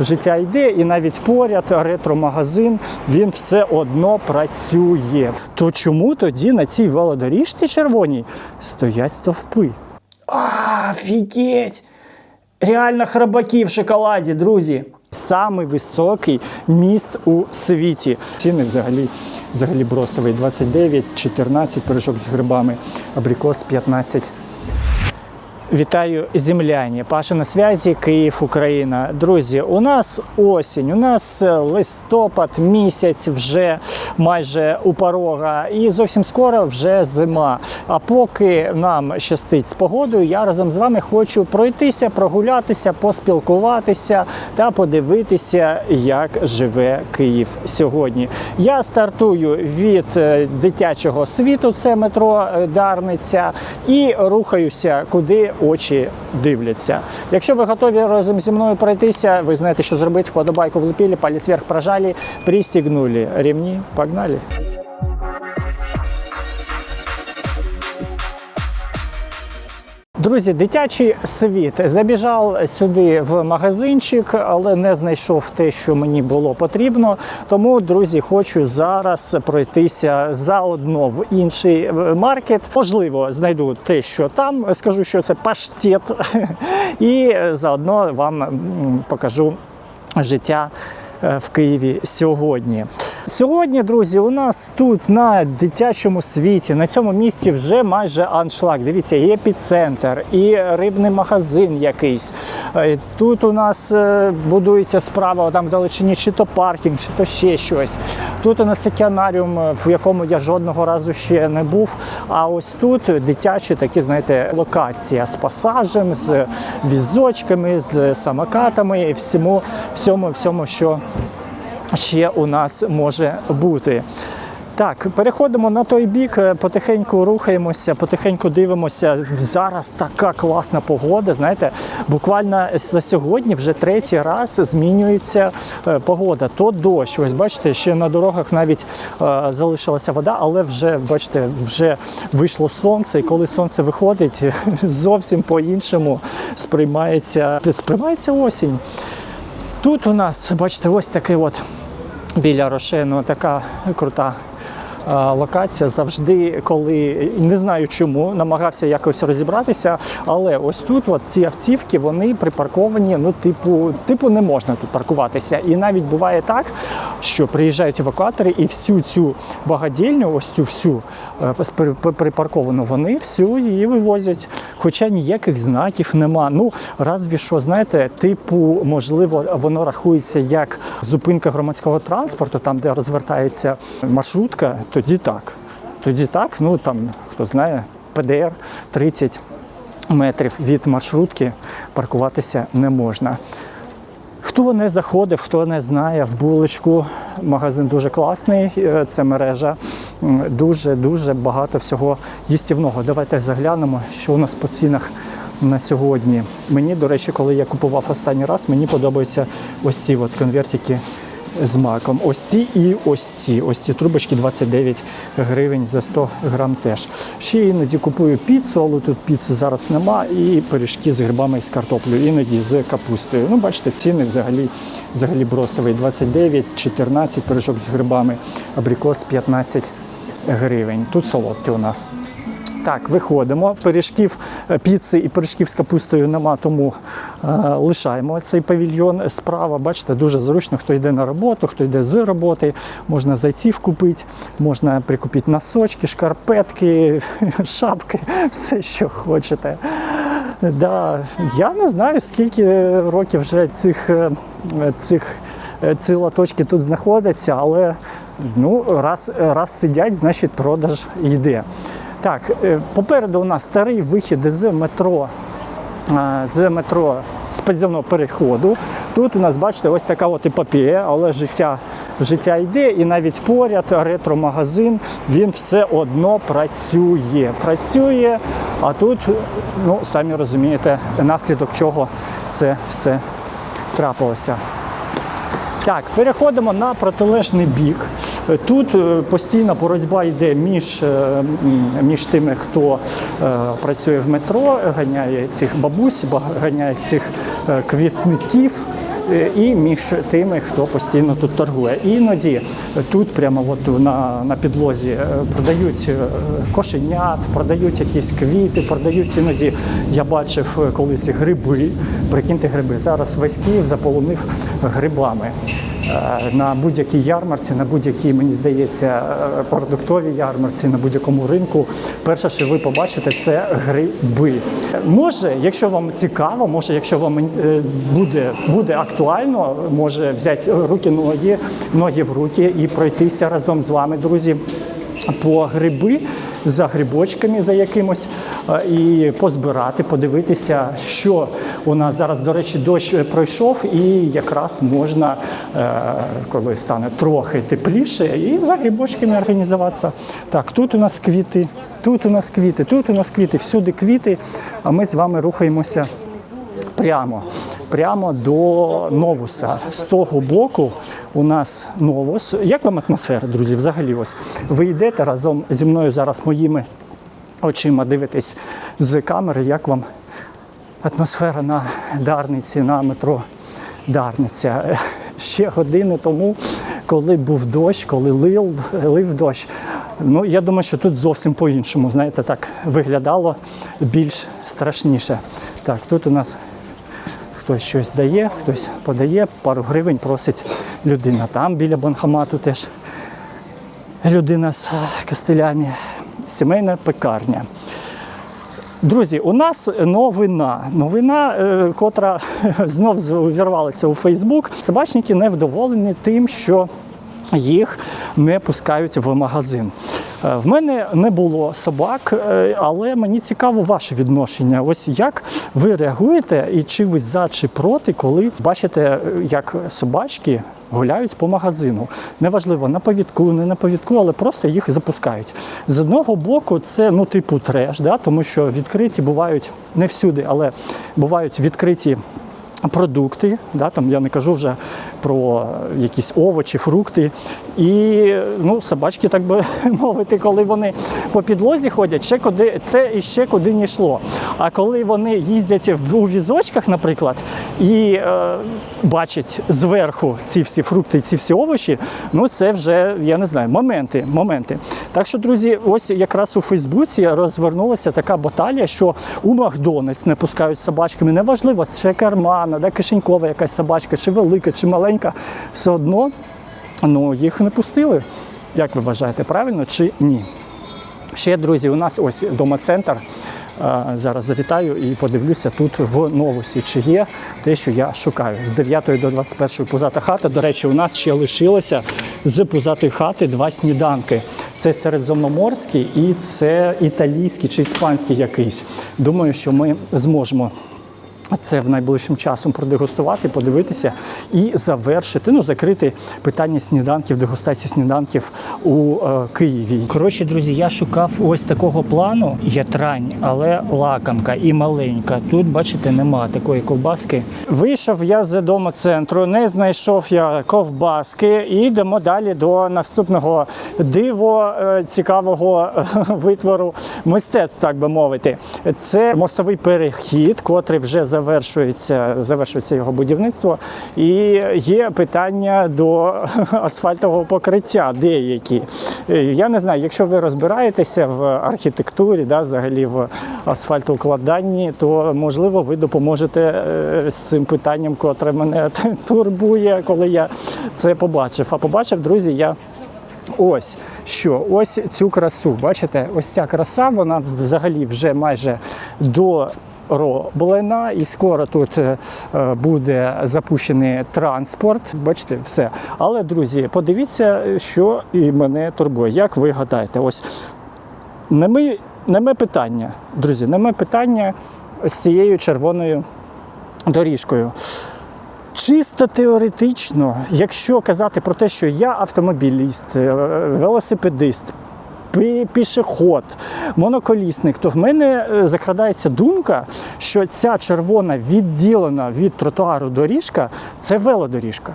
Життя йде, і навіть поряд ретро-магазин він все одно працює. То чому тоді на цій велодоріжці червоній стоять стовпи? Офігеть! Реально храбаки в шоколаді, друзі. Самий високий міст у світі. Ціни взагалі, взагалі бросовий. 29, 14 пиріжок з грибами, абрикос 15. Вітаю земляні. Паша на зв'язі, Київ, Україна. Друзі, у нас осінь, у нас е, листопад, місяць вже майже у порога, і зовсім скоро вже зима. А поки нам щастить з погодою, я разом з вами хочу пройтися, прогулятися, поспілкуватися та подивитися, як живе Київ сьогодні. Я стартую від е, дитячого світу, це метро е, Дарниця, і рухаюся, куди очі дивляться. Якщо ви готові разом зі мною пройтися, ви знаєте, що зробити. Вподобайку влепили, палець вверх прожали, пристігнули. ремні, погнали. Друзі, дитячий світ забіжав сюди в магазинчик, але не знайшов те, що мені було потрібно. Тому, друзі, хочу зараз пройтися заодно в інший е, маркет. Можливо, знайду те, що там. Скажу, що це паштет, і заодно вам покажу життя в Києві сьогодні. Сьогодні, друзі, у нас тут на дитячому світі, на цьому місці вже майже аншлаг. Дивіться, є епіцентр, і рибний магазин якийсь. Е, Тут у нас е, будується справа там в чи то паркінг, чи то ще щось. Тут у нас океанаріум, е, в якому я жодного разу ще не був. А ось тут дитячі такі, знаєте, локація з пасажем, з візочками, з самокатами і всьому, всьому, всьому, що ще у нас може бути. Так, переходимо на той бік, е, потихеньку рухаємося, потихеньку дивимося. Зараз така класна погода. Знаєте, буквально за сьогодні вже третій раз змінюється е, погода. То дощ. Ось бачите, ще на дорогах навіть е, залишилася вода, але вже бачите, вже вийшло сонце. І коли сонце виходить, зовсім по-іншому сприймається, сприймається осінь. Тут у нас, бачите, ось такий от біля рошину така крута локація. Завжди, коли не знаю чому, намагався якось розібратися, але ось тут от ці автівки вони припарковані. Ну, типу, типу, не можна тут паркуватися. І навіть буває так, що приїжджають евакуатори і всю цю багадільню, ось цю всю е, при- при- припарковану, вони всю її вивозять. Хоча ніяких знаків нема. Ну, разві що, знаєте, типу, можливо, воно рахується як зупинка громадського транспорту, там, де розвертається маршрутка, тоді так. Тоді так, ну там, хто знає, ПДР 30 метрів від маршрутки паркуватися не можна. Хто не заходив, хто не знає, в булочку магазин дуже класний. е, Це мережа. Дуже дуже багато всього їстівного. Давайте заглянемо, що у нас по цінах на сьогодні. Мені, до речі, коли я купував останній раз, мені подобаються ось ці от конвертики з маком. Ось ці і ось ці. Ось ці трубочки 29 гривень за 100 грам теж. Ще іноді купую піцу, але тут піци зараз нема, і пиріжки з грибами і з картоплею, іноді з капустою. Ну, бачите, ціни взагалі, взагалі бросовий. 29, 14 пиріжок з грибами, абрикос 15 гривень. Тут солодкі у нас. Так, виходимо. Пиріжків е, піци і пиріжків з капустою нема, тому е, лишаємо цей павільйон справа. Бачите, дуже зручно, хто йде на роботу, хто йде з роботи. Можна зайців купити, можна прикупити носочки, шкарпетки, шапки, все, що хочете. Да, я не знаю, скільки років вже цих, е, цих ці латочки тут знаходяться, але ну, раз, раз сидять, значить продаж йде. Так, е, попереду у нас старий вихід з метро. е, З метро з підземного переходу. Тут у нас, бачите, ось така от епопея, але життя, життя йде, і навіть поряд ретро-магазин, він все одно працює. Працює, а тут, ну, самі розумієте, наслідок чого це все трапилося. Так, переходимо на протилежний бік. Тут е, постійна боротьба йде між, е, між тими, хто е, працює в метро, ганяє цих бабусь, ба- ганяє цих квітників. і між тими, хто постійно тут торгує. Іноді тут, прямо от на, на підлозі, продають кошенят, продають якісь квіти, продають іноді. Я бачив колись гриби. Прикиньте гриби. Зараз весь Київ заполонив грибами. Е, На будь-якій ярмарці, на будь-якій, мені здається, е, продуктовій ярмарці, на будь-якому ринку, перше, що ви побачите, це гриби. Може, якщо вам цікаво, може, якщо вам е, буде, буде актуально, може взяти руки, ноги, ноги в руки і пройтися разом з вами, друзі, по гриби. За грибочками за якимось е, і позбирати, подивитися, що у нас зараз, до речі, дощ е, пройшов, і якраз можна, е, коли стане трохи тепліше, і за грибочками організуватися. Так, тут у нас квіти, тут у нас квіти, тут у нас квіти, всюди квіти, а ми з вами рухаємося прямо, прямо до новуса. З того боку у нас новус. Як вам атмосфера, друзі? Взагалі, ось ви йдете разом зі мною зараз моїми очима дивитесь з камери, як вам атмосфера на Дарниці, на метро Дарниця. Ще години тому, коли був дощ, коли лив, лив дощ. Ну, я думаю, що тут зовсім по-іншому, знаєте, так виглядало більш страшніше. Так, тут у нас хтось щось дає, хтось подає, пару гривень просить людина. Там біля банкомату теж людина з костилями. Сімейна пекарня. Друзі, у нас новина. Новина, е, котра знов увірвалася у Фейсбук. Собачники невдоволені тим, що їх не пускають в магазин. Е, В мене не було собак, е, але мені цікаво ваше відношення. Ось як ви реагуєте і чи ви за чи проти, коли бачите, е, як собачки гуляють по магазину. Неважливо, на повідку, не на повідку, але просто їх запускають. З одного боку, це ну, типу треш, да? тому що відкриті бувають не всюди, але бувають відкриті. Продукти, да, там я не кажу вже про якісь овочі, фрукти. І ну, собачки, так би мовити, коли вони по підлозі ходять, ще куди це іще куди не йшло. А коли вони їздять у візочках, наприклад, і е, бачать зверху ці всі фрукти, ці всі овочі, ну це вже я не знаю, моменти. моменти. Так що, друзі, ось якраз у Фейсбуці розвернулася така баталія, що у Макдональдс не пускають собачками. Неважливо, це кармана, да, кишенькова якась собачка, чи велика, чи маленька, все одно ну, їх не пустили. Як ви вважаєте, правильно чи ні? Ще, друзі, у нас ось дома-центр. Е, Зараз завітаю і подивлюся тут в новусі, чи є те, що я шукаю. З 9 до 21 пузата хата. До речі, у нас ще лишилося з пузатої хати два сніданки. Це середземноморський і це італійський чи іспанський якийсь. Думаю, що ми зможемо це в найближчим часом продегустувати, подивитися і завершити, ну закрити питання сніданків, дегустації сніданків у е, Києві. Коротше, друзі, я шукав ось такого плану ятрань, але лакомка і маленька. Тут, бачите, нема такої ковбаски. Вийшов я з дому центру, не знайшов я ковбаски. І йдемо далі до наступного диво е, цікавого е, витвору мистецтв, так би мовити. Це мостовий перехід, котрий вже завершується, завершується його будівництво. І є питання до асфальтового покриття деякі. Е, Я не знаю, якщо ви розбираєтеся в архітектурі, да, взагалі в асфальтоукладанні, то можливо ви допоможете е, з цим питанням, котре мене турбує, коли я це побачив. А побачив, друзі, я Ось що, ось цю красу. Бачите, ось ця краса, вона взагалі вже майже дороблена, і скоро тут е, е, буде запущений транспорт. Бачите, все. Але, друзі, подивіться, що і мене турбує. Як ви гадаєте, ось не ми, не питання, друзі, не ми питання з цією червоною доріжкою. Чисто теоретично, якщо казати про те, що я автомобіліст, е, велосипедист, пішоход, моноколісник, то в мене е, закрадається думка, що ця червона відділена від тротуару доріжка це велодоріжка.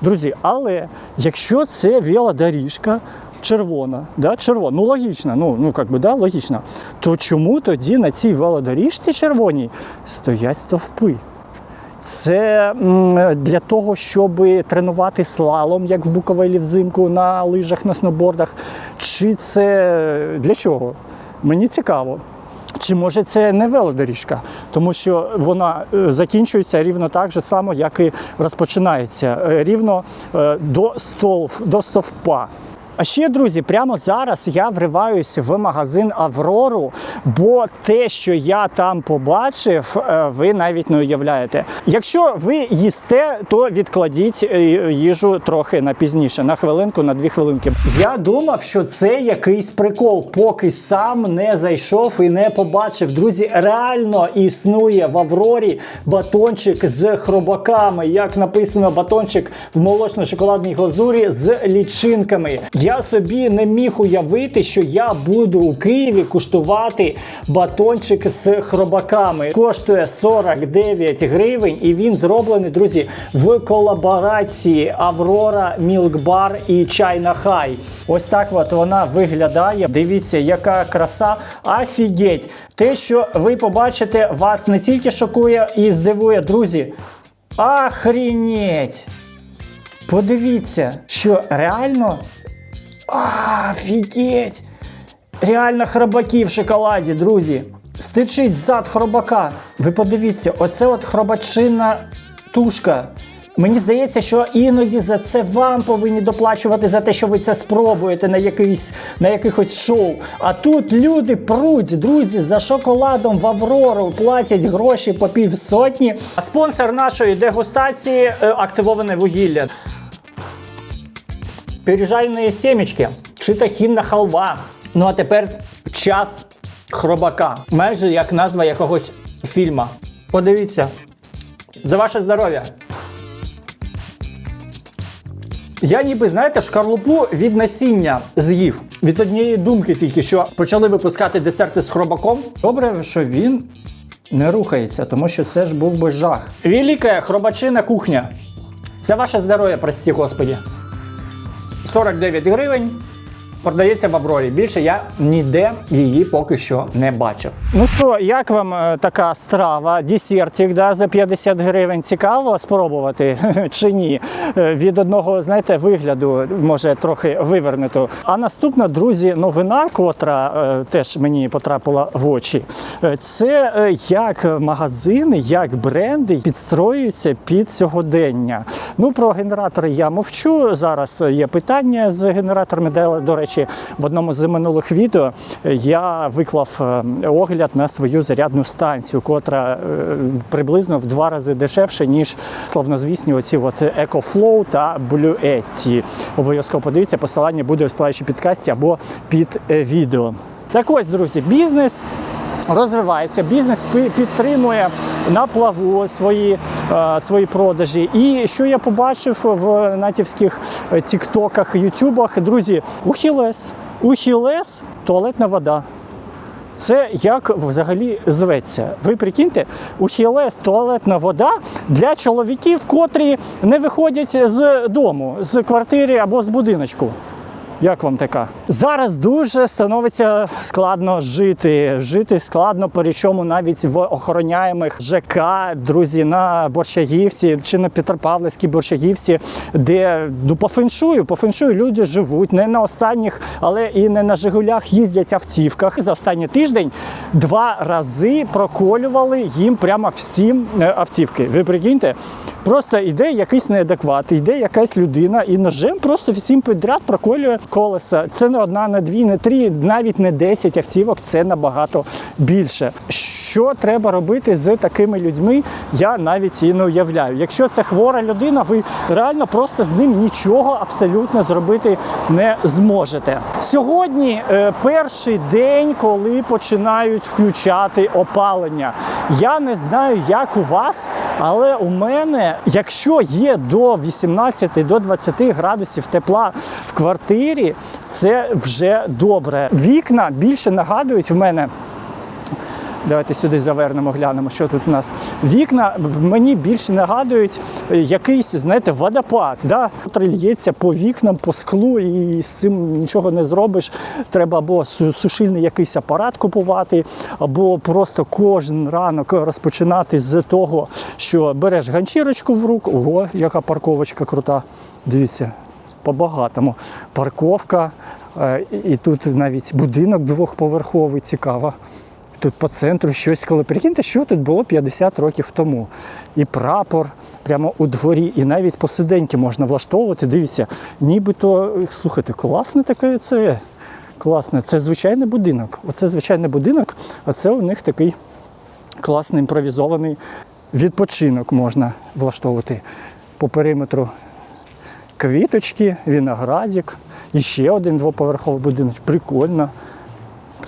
Друзі, але якщо це велодоріжка, червона, да, червона, ну логічно, ну, ну как би, да, логічно, то чому тоді на цій велодоріжці червоній стоять стовпи? Це для того, щоб тренувати слалом, як в Буковелі взимку на лижах, на сноубордах. Чи це для чого? Мені цікаво. Чи може це не велодоріжка, тому що вона е, закінчується рівно так же само, як і розпочинається, е, рівно е, до столв, до стовпа. А ще, друзі, прямо зараз я вриваюсь в магазин Аврору, бо те, що я там побачив, е, ви навіть не уявляєте. Якщо ви їсте, то відкладіть е, їжу трохи на пізніше, на хвилинку, на дві хвилинки. Я думав, що це якийсь прикол, поки сам не зайшов і не побачив. Друзі, реально існує в Аврорі батончик з хробаками. Як написано, батончик в молочно-шоколадній глазурі з лічинками. Я собі не міг уявити, що я буду у Києві куштувати батончик з хробаками. Коштує 49 гривень, і він зроблений, друзі, в колаборації Аврора, Мілкбар і Чайна Хай. Ось так от вона виглядає. Дивіться, яка краса. Офігеть! Те, що ви побачите, вас не тільки шокує і здивує, друзі. Охренеть! Подивіться, що реально. Офігеть! Реально хробаки в шоколаді, друзі. Стичить зад хробака. Ви подивіться, оце от хробачина тушка. Мені здається, що іноді за це вам повинні доплачувати за те, що ви це спробуєте на якийсь на якихось шоу. А тут люди пруть, друзі, за шоколадом в Аврору платять гроші по півсотні. А спонсор нашої дегустації е, активоване вугілля. Пиріжальні сімечки чи тахінна халва. Ну а тепер час хробака. Майже як назва якогось фільма. Подивіться. За ваше здоров'я. Я ніби, знаєте, шкарлупу від насіння з'їв. Від однієї думки тільки, що почали випускати десерти з хробаком. Добре, що він не рухається, тому що це ж був би жах. Велика хробачина кухня. За ваше здоров'я, прості господі. 49 гривень. Продається в Аврорі. Більше я ніде її поки що не бачив. Ну що, як вам е, така страва? Десертик да, за 50 гривень. Цікаво спробувати чи ні? Е, Від одного, знаєте, вигляду може трохи вивернуто. А наступна, друзі, новина, котра е, теж мені потрапила в очі. е, Це як магазини, як бренди підстроюються під сьогодення. Ну про генератори я мовчу. Зараз є питання з генераторами. Де, до речі, в одному з минулих відео я виклав е, огляд на свою зарядну станцію, котра е, приблизно в два рази дешевше, ніж славнозвісні оці от EcoFlow та Bluetti. Обов'язково подивіться, посилання буде у сплаючій підкасті або під е, відео. Так ось, друзі, бізнес розвивається, бізнес підтримує на плаву свої, е, свої продажі. І що я побачив в натівських е, тіктоках, ютубах, друзі, ухілес, ухілес, туалетна вода. Це як взагалі зветься? Ви прикиньте, ухілес туалетна вода для чоловіків, котрі не виходять з дому, з квартири або з будиночку. Як вам така? Зараз дуже становиться складно жити. Жити складно, причому навіть в охороняємих ЖК, друзі, на Борщагівці чи на Петропавлівській Борщагівці, де ну, по феншую, по феншую люди живуть не на останніх, але і не на Жигулях їздять автівках. За останній тиждень два рази проколювали їм прямо всім е, автівки. Ви прикиньте? Просто йде якийсь неадекват, йде якась людина і ножем просто всім підряд проколює колеса. Це не одна, не дві, не три, навіть не десять автівок. Це набагато більше. Що треба робити з такими людьми? Я навіть і не уявляю. Якщо це хвора людина, ви реально просто з ним нічого абсолютно зробити не зможете. Сьогодні е, перший день, коли починають включати опалення. Я не знаю, як у вас, але у мене, якщо є до 18 до 20 градусів тепла в квартирі, це вже добре. Вікна більше нагадують в мене Давайте сюди завернемо, глянемо, що тут у нас. Вікна мені більше нагадують е, якийсь, знаєте, водопад, да? лється по вікнам, по склу, і з цим нічого не зробиш. Треба або сушильний якийсь апарат купувати, або просто кожен ранок розпочинати з того, що береш ганчірочку в руку. Ого, яка парковочка крута. Дивіться, по-багатому. Парковка. е, і- тут навіть будинок двохповерховий, цікаво. Тут по центру щось, коли прикиньте, що тут було 50 років тому. І прапор прямо у дворі, і навіть посиденьки можна влаштовувати. Дивіться, нібито, слухайте, класне таке це. Класне, це звичайний будинок. Оце звичайний будинок, а це у них такий класний імпровізований відпочинок можна влаштовувати по периметру квіточки, виноградик, і ще один двоповерховий будинок. Прикольно.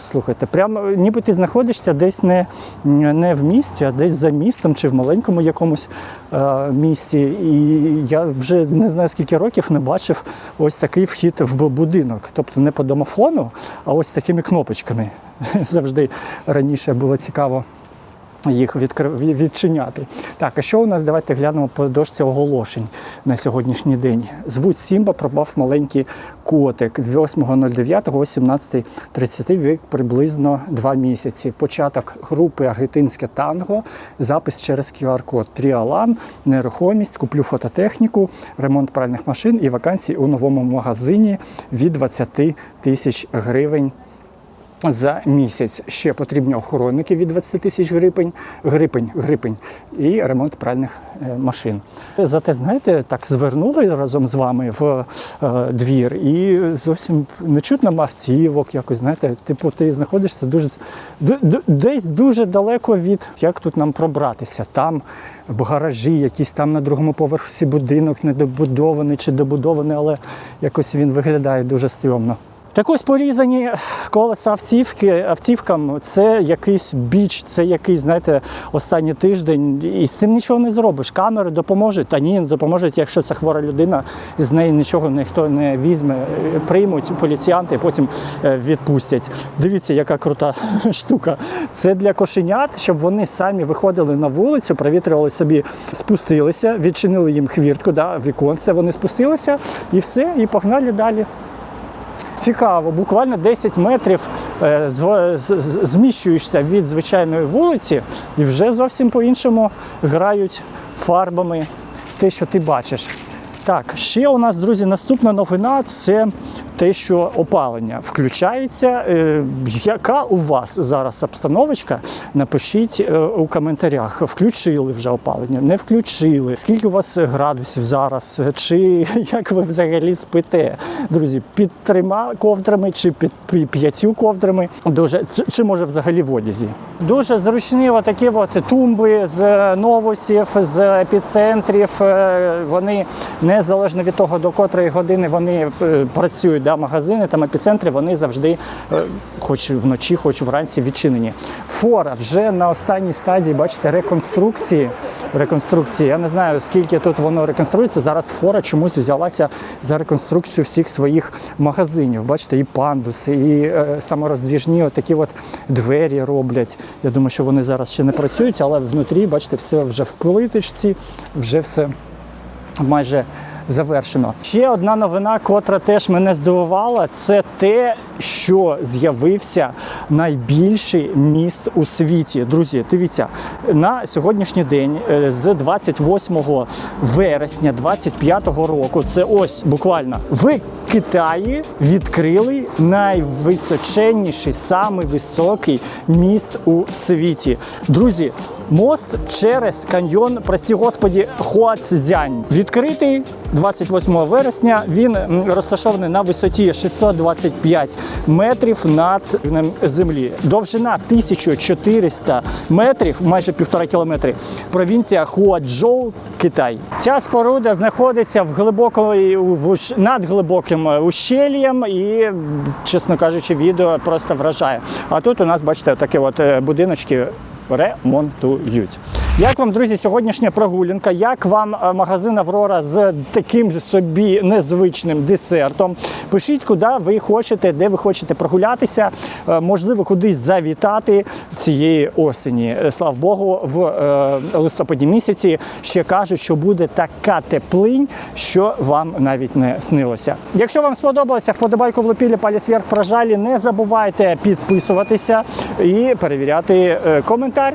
Слухайте, прямо ніби ти знаходишся десь не, не в місті, а десь за містом чи в маленькому якомусь е, місті. І я вже не знаю скільки років не бачив ось такий вхід в будинок. Тобто не по домофону, а ось такими кнопочками. Завжди раніше було цікаво їх відчиняти. Так, а що у нас? Давайте глянемо по дошці оголошень на сьогоднішній день. Звуть Сімба, пропав маленький котик 8.09 о 17.30, вік приблизно 2 місяці. Початок групи Аргентинське танго, запис через QR-код. Тріалан, нерухомість, куплю фототехніку, ремонт пральних машин і вакансії у новому магазині від 20 тисяч гривень за місяць. Ще потрібні охоронники від 20 тисяч гривень, гривень, гривень і ремонт пральних е, машин. Зате, знаєте, так звернули разом з вами в е, двір і зовсім не чутно автівок, якось, знаєте, типу, ти знаходишся дуже ду- ду- десь дуже далеко від як тут нам пробратися. Там в гаражі, якісь там на другому поверсі будинок недобудований чи добудований, але якось він виглядає дуже стрьомно. Так ось порізані колеса автівки автівкам це якийсь біч, це якийсь, знаєте, останній тиждень. І з цим нічого не зробиш. Камери допоможуть, та ні, не допоможуть, якщо це хвора людина, і з неї нічого ніхто не візьме, приймуть поліціянти, потім е, відпустять. Дивіться, яка крута штука. Це для кошенят, щоб вони самі виходили на вулицю, провітрювали собі, спустилися, відчинили їм хвіртку, да, віконце, вони спустилися і все, і погнали далі. Цікаво, буквально 10 метрів е, зміщуєшся від звичайної вулиці і вже зовсім по-іншому грають фарбами те, що ти бачиш. Так, ще у нас, друзі, наступна новина це те, що опалення включається. Е, яка у вас зараз обстановочка? Напишіть е, у коментарях. Включили вже опалення, не включили. Скільки у вас градусів зараз? Чи як ви взагалі спите? Друзі, під трьома ковдрами чи під пі- п'ятью ковдрами? Дуже чи- може взагалі в одязі? Дуже зручні отакі от тумби з новусів, з епіцентрів. Е, Вони незалежно від того, до котрої години вони е, працюють, да, магазини там епіцентри, вони завжди, е, хоч вночі, хоч вранці відчинені. Фора вже на останній стадії, бачите, реконструкції. Реконструкції. Я не знаю, скільки тут воно реконструється. Зараз фора чомусь взялася за реконструкцію всіх своїх магазинів. Бачите, і пандуси, і е, самороздвіжні отакі от двері роблять. Я думаю, що вони зараз ще не працюють, але внутрі, бачите, все вже в плиточці, вже все майже завершено. Ще одна новина, котра теж мене здивувала, це те, що з'явився найбільший міст у світі. Друзі, дивіться, на сьогоднішній день, е, з 28 вересня 25 року, це ось буквально в Китаї відкрили найвисоченніший, самий високий міст у світі. Друзі, мост через каньйон, прості господі, Хуацзянь. Відкритий 28 вересня. Він розташований на висоті 625 метрів над рівнем землі. Довжина 1400 метрів, майже півтора кілометри. Провінція Хуаджоу, Китай. Ця споруда знаходиться в глибокої в над глибоким е, і, чесно кажучи, відео просто вражає. А тут у нас, бачите, такі от е, будиночки ремонтують. Як вам, друзі, сьогоднішня прогулянка? Як вам е, магазин Аврора з таким собі незвичним десертом? Пишіть, куди ви хочете, де ви хочете прогулятися, е, можливо, кудись завітати цієї осені. Е, Слава Богу, в листопаді місяці ще кажуть, що буде така теплинь, що вам навіть не снилося. Якщо вам сподобалося, вподобайку влупілі, палець вверх прожалі. Не забувайте підписуватися і перевіряти коментар.